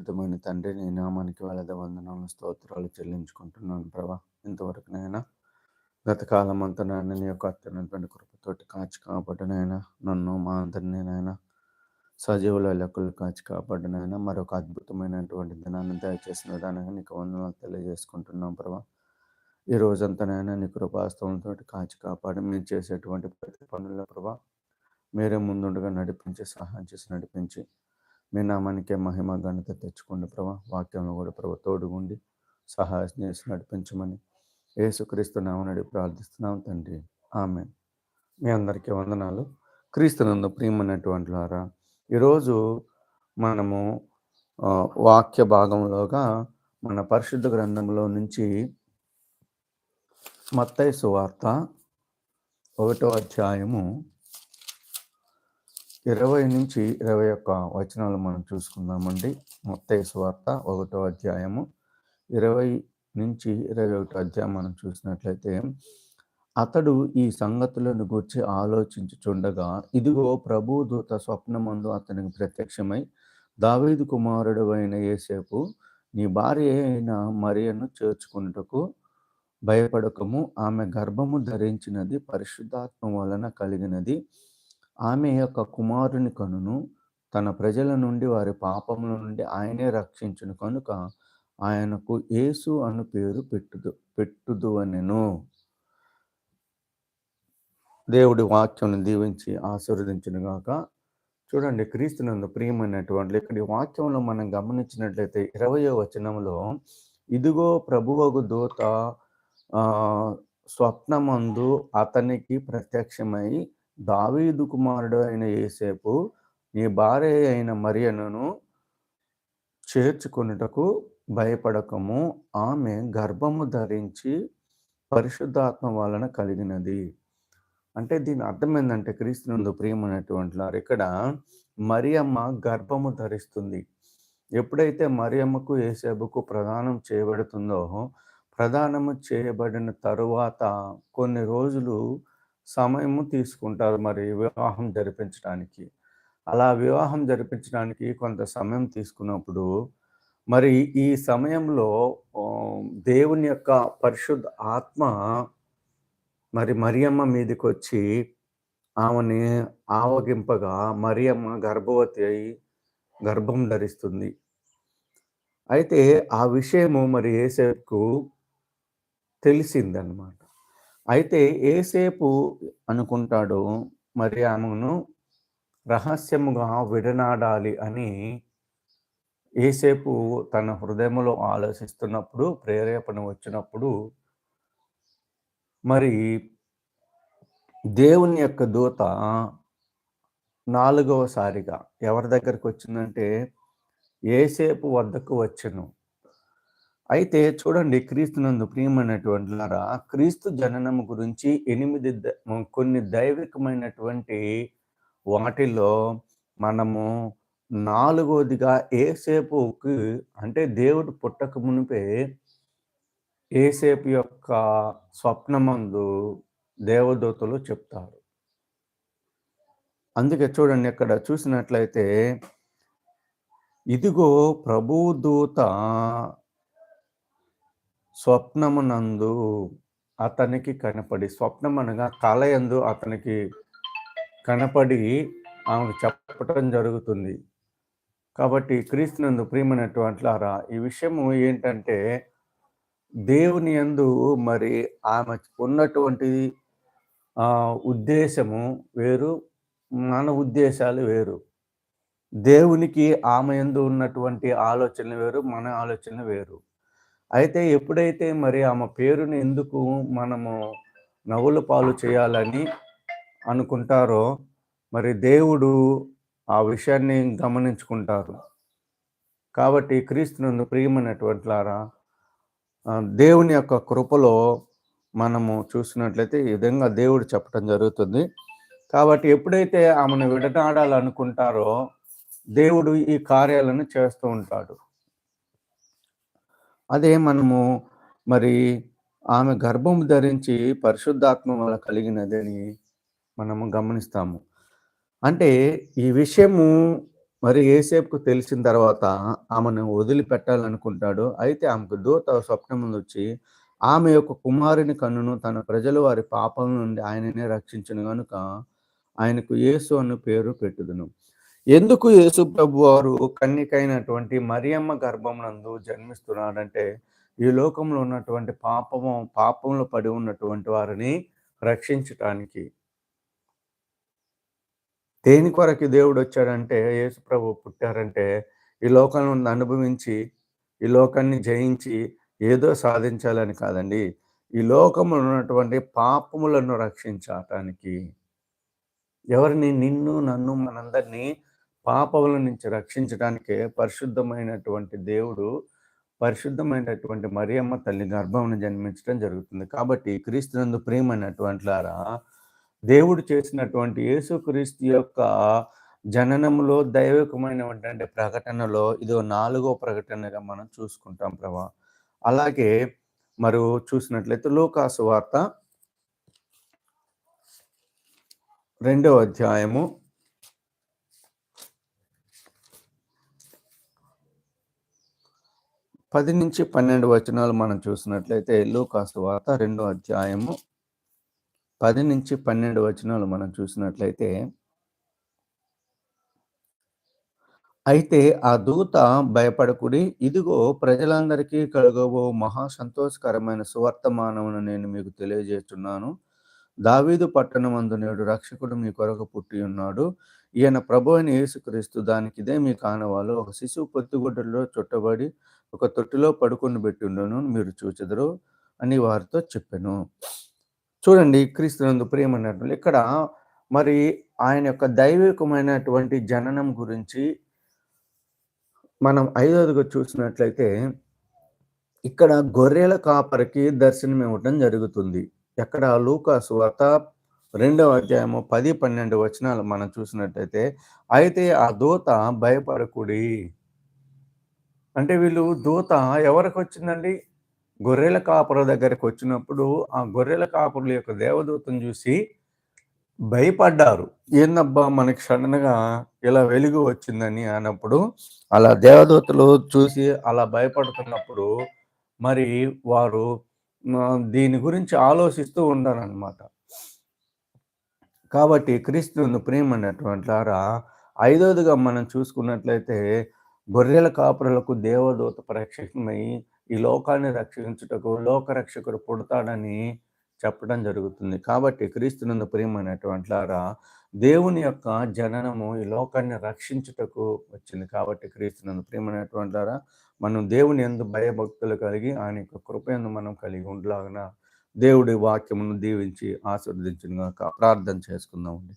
పరిశుద్ధమైన తండ్రి నీ నామానికి వెళ్ళద వందనాలు స్తోత్రాలు చెల్లించుకుంటున్నాను ప్రభా. ఇంతవరకు నైనా గత కాలం అంతా నాయన నీ యొక్క అత్యున్నతమైన కృపతోటి కాచి కాపాడినైనా నన్ను మా అందరినీ సజీవుల లెక్కలు కాచి కాపాడినైనా మరొక అద్భుతమైనటువంటి దినాన్ని దయచేసిన విధానంగా నీకు వందనాలు తెలియజేసుకుంటున్నాం ప్రభా. ఈ రోజంతానైనా నీ కృపాస్తవంతో కాచి కాపాడి మీరు చేసేటువంటి ప్రతి పనుల ప్రభా మీరే ముందుండగా నడిపించి సహాయం చేసి నడిపించి మీ నామానికే మహిమ ఘనత తెచ్చుకోండి ప్రభా. వాక్యంలో కూడా ప్రభు తోడుగుండి సహాయం చేసి నడిపించమని ఏసుక్రీస్తు నామనడి ప్రార్థిస్తున్నాం తండ్రి. ఆమె మీ అందరికీ వందనాలు. క్రీస్తునందు ప్రియమైనటువంటి వారా ఈరోజు మనము వాక్య భాగంలోగా మన పరిశుద్ధ గ్రంథంలో నుంచి మత్తయ్య సువార్త ఒకటో అధ్యాయము ఇరవై నుంచి ఇరవై ఒక్క వచనాలు మనం చూసుకుందామండి. మత్తయ్య సువార్త ఒకటో అధ్యాయము. ఇరవై నుంచి ఇరవై ఒకటో అధ్యాయం మనం చూసినట్లయితే అతడు ఈ సంగతులను గురించి ఆలోచించుచుండగా ఇదిగో ప్రభు దూత స్వప్నమందు అతనికి ప్రత్యక్షమై దావీదు కుమారుడు అయిన ఏసేపు నీ భార్య అయిన మరియను చేర్చుకున్నటకు భయపడకము. ఆమె గర్భము ధరించినది పరిశుద్ధాత్మ వలన కలిగినది. ఆమె యొక్క కుమారుని కనును తన ప్రజల నుండి వారి పాపముల నుండి ఆయనే రక్షించును. కనుక ఆయనకు యేసు అను పేరు పెట్టుదు పెట్టుదు అనెను దేవుడి వాక్యం దీవించి ఆశీర్వదించినగాక చూడండి క్రీస్తునందు ప్రియమైనటువంటి ఇక్కడ వాక్యంలో మనం గమనించినట్లయితే ఇరవయో వచనంలో ఇదిగో ప్రభువగు దూత స్వప్నమందు అతనికి ప్రత్యక్షమై దావీదు కుమారుడు అయిన ఏసేపు నీ భార్య అయిన మరియను చేర్చుకున్నటకు భయపడకము. ఆమె గర్భము ధరించి పరిశుద్ధాత్మ వలన కలిగినది. అంటే దీని అర్థం ఏంటంటే క్రీస్తునందు ప్రియమైనటువంటి వారు ఇక్కడ మరియమ్మ గర్భము ధరిస్తుంది. ఎప్పుడైతే మరియమ్మకు ఏసేబుకు ప్రదానం చేయబడుతుందో ప్రదానము చేయబడిన తరువాత కొన్ని రోజులు సమయము తీసుకుంటారు మరి వివాహం జరిపించడానికి. అలా వివాహం జరిపించడానికి కొంత సమయం తీసుకున్నప్పుడు మరి ఈ సమయంలో దేవుని యొక్క పరిశుద్ధ ఆత్మ మరి మరియమ్మ మీదకి వచ్చి ఆమెని ఆవగింపగా మరియమ్మ గర్భవతి అయి గర్భం ధరిస్తుంది. అయితే ఆ విషయము మరి ఏసేపుకు తెలిసిందనమాట అయితే ఏసేపు అనుకుంటాడు మరి ఆమెను రహస్యముగా విడనాడాలి అని ఏసేపు తన హృదయంలో ఆలోచిస్తున్నప్పుడు ప్రేరేపణ వచ్చినప్పుడు మరి దేవుని యొక్క దూత నాలుగవసారిగా ఎవరి దగ్గరికి వచ్చిందంటే ఏసేపు వద్దకు వచ్చను. అయితే చూడండి క్రీస్తునందు ప్రియమైనటువంటి లారా క్రీస్తు జననం గురించి ఎనిమిది కొన్ని దైవికమైనటువంటి వాటిల్లో మనము నాలుగోదిగా ఏసేపుకి అంటే దేవుడు పుట్టక మునిపే ఏసేపు యొక్క స్వప్నమందు దేవదూతలు చెప్తారు. అందుకే చూడండి ఇక్కడ చూసినట్లయితే ఇదిగో ప్రభుదూత స్వప్నమునందు అతనికి కనపడి స్వప్నం అనగా కలయందు అతనికి కనపడి ఆమెకు చెప్పటం జరుగుతుంది. కాబట్టి క్రీస్తునందు ప్రియమైనటువంటిలారా ఈ విషయము ఏంటంటే దేవుని ఎందు మరి ఆమె ఉన్నటువంటి ఉద్దేశము వేరు మన ఉద్దేశాలు వేరు. దేవునికి ఆమె ఎందు ఉన్నటువంటి ఆలోచనలు వేరు మన ఆలోచనలు వేరు. అయితే ఎప్పుడైతే మరి ఆమె పేరుని ఎందుకు మనము నవ్వుల పాలు చేయాలని అనుకుంటారో మరి దేవుడు ఆ విషయాన్ని గమనించుకుంటారు. కాబట్టి క్రీస్తునందు ప్రియమైనటువంటి లారా దేవుని యొక్క కృపలో మనము చూసినట్లయితే ఈ విధంగా దేవుడు చెప్పడం జరుగుతుంది. కాబట్టి ఎప్పుడైతే ఆమెను విడనాడాలనుకుంటారో దేవుడు ఈ కార్యాలను చేస్తూ ఉంటాడు. అదే మనము మరి ఆమె గర్భం ధరించి పరిశుద్ధాత్మ వల్ల కలిగినదని మనము గమనిస్తాము. అంటే ఈ విషయము మరి ఏసేపుకు తెలిసిన తర్వాత ఆమెను వదిలిపెట్టాలనుకుంటాడు. అయితే ఆమెకు దూత స్వప్నములు వచ్చి ఆమె యొక్క కుమారుని కన్నును తన ప్రజలు వారి పాపం నుండి ఆయననే రక్షించను కనుక ఆయనకు యేసు అను పేరు పెట్టుదును. ఎందుకు యేసు ప్రభు వారు కన్నికైనటువంటి మరియమ్మ గర్భం నందు జన్మిస్తున్నాడంటే ఈ లోకంలో ఉన్నటువంటి పాపము పాపంలో పడి ఉన్నటువంటి వారిని రక్షించటానికి. దేని కొరకు దేవుడు వచ్చాడంటే యేసు ప్రభు పుట్టారంటే ఈ లోకంలో అనుభవించి ఈ లోకాన్ని జయించి ఏదో సాధించాలని కాదండి. ఈ లోకంలో ఉన్నటువంటి పాపములను రక్షించటానికి. ఎవరిని? నిన్ను నన్ను మనందరినీ పాపముల నుంచి రక్షించడానికే పరిశుద్ధమైనటువంటి దేవుడు పరిశుద్ధమైనటువంటి మరియమ్మ తల్లి గర్భమును జన్మించడం జరుగుతుంది. కాబట్టి క్రీస్తునందు అయినటువంటి లారా దేవుడు చేసినటువంటి యేసుక్రీస్తు యొక్క జననంలో దైవికమైనటువంటి ప్రకటనలో ఇదో నాలుగో ప్రకటనగా మనం చూసుకుంటాం ప్రభా. అలాగే మరి చూసినట్లయితే లోకాసు వార్త రెండవ అధ్యాయము పది నుంచి పన్నెండు వచనాలు మనం చూసినట్లయితే లూకాసు వార్త రెండో అధ్యాయము పది నుంచి పన్నెండు వచనాలు మనం చూసినట్లయితే అయితే ఆ దూత భయపడకుడి ఇదిగో ప్రజలందరికీ కలుగబో మహా సంతోషకరమైన సువర్తమానమును నేను మీకు తెలియజేస్తున్నాను. దావీదు పట్టణమందు నేడు రక్షకుడు మీ కొరకు పుట్టి ఉన్నాడు. ఈయన ప్రభు అని యేసుక్రీస్తు దానికి ఇదే మీ కానవాళ్ళు. ఒక శిశువు పొత్తుగుడ్డలో చుట్టబడి ఒక తొట్టిలో పడుకొని పెట్టుండను మీరు చూచెదరు అని వారితో చెప్పాను. చూడండి క్రీస్తునందు ప్రియమైనటువంటి ఇక్కడ మరి ఆయన యొక్క దైవికమైనటువంటి జననం గురించి మనం ఐదోదిగా చూసినట్లయితే ఇక్కడ గొర్రెల కాపరికి దర్శనం ఇవ్వటం జరుగుతుంది. ఎక్కడ లూకాసు వార్త రెండవ అధ్యాయము పది పన్నెండు వచనాలు మనం చూసినట్టయితే అయితే ఆ దూత భయపడకుడి. అంటే వీళ్ళు దూత ఎవరికి వచ్చిందండి గొర్రెల కాపుర దగ్గరికి వచ్చినప్పుడు ఆ గొర్రెల కాపురుల యొక్క దేవదూతను చూసి భయపడ్డారు. ఏందబ్బా మనకి సడన్గా ఇలా వెలుగు వచ్చిందని అన్నప్పుడు అలా దేవదూతలు చూసి అలా భయపడుతున్నప్పుడు మరి వారు దీని గురించి ఆలోచిస్తూ ఉన్నారనమాట కాబట్టి క్రీస్తును ప్రేమన్నటువంటి ఐదోదిగా మనం చూసుకున్నట్లయితే గొర్రెల కాపురులకు దేవదూత ప్రక్షమై ఈ లోకాన్ని రక్షించుటకు లోకరక్షకుడు పుడతాడని చెప్పడం జరుగుతుంది. కాబట్టి క్రీస్తునందు ప్రియమైనటువంటిలారా దేవుని యొక్క జననము ఈ లోకాన్ని రక్షించుటకు వచ్చింది. కాబట్టి క్రీస్తునందు ప్రియమైనటువంటిలారా మనం దేవుని ఎందు భయభక్తులు కలిగి ఆయన యొక్క కృపయందు మనం కలిగి ఉండలాగన దేవుడి వాక్యమును దీవించి ఆశీర్వదించుగా ప్రార్థన చేసుకుందామండి.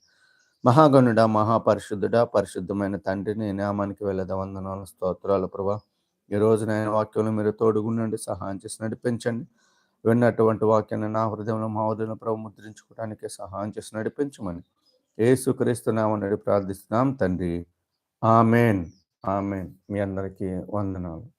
మహాగణుడ మహాపరిశుద్ధుడ పరిశుద్ధమైన తండ్రిని నామానికి వెళ్ళద వందనాలు స్తోత్రాలు ప్రభా. ఈ రోజు నేను వాక్యంలో మీరు తోడుగుండండి సహాయం చేసి నడిపించండి. విన్నటువంటి వాక్యాన్ని నా హృదయంలో మా హృదయంలో ప్రభు ముద్రించుకోవడానికి సహాయం చేసి నడిపించమని ఏసుక్రీస్తున్నామని ప్రార్థిస్తున్నాం తండ్రి. ఆమెన్. ఆమెన్. మీ అందరికీ వందనాలు.